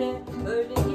böyle böyle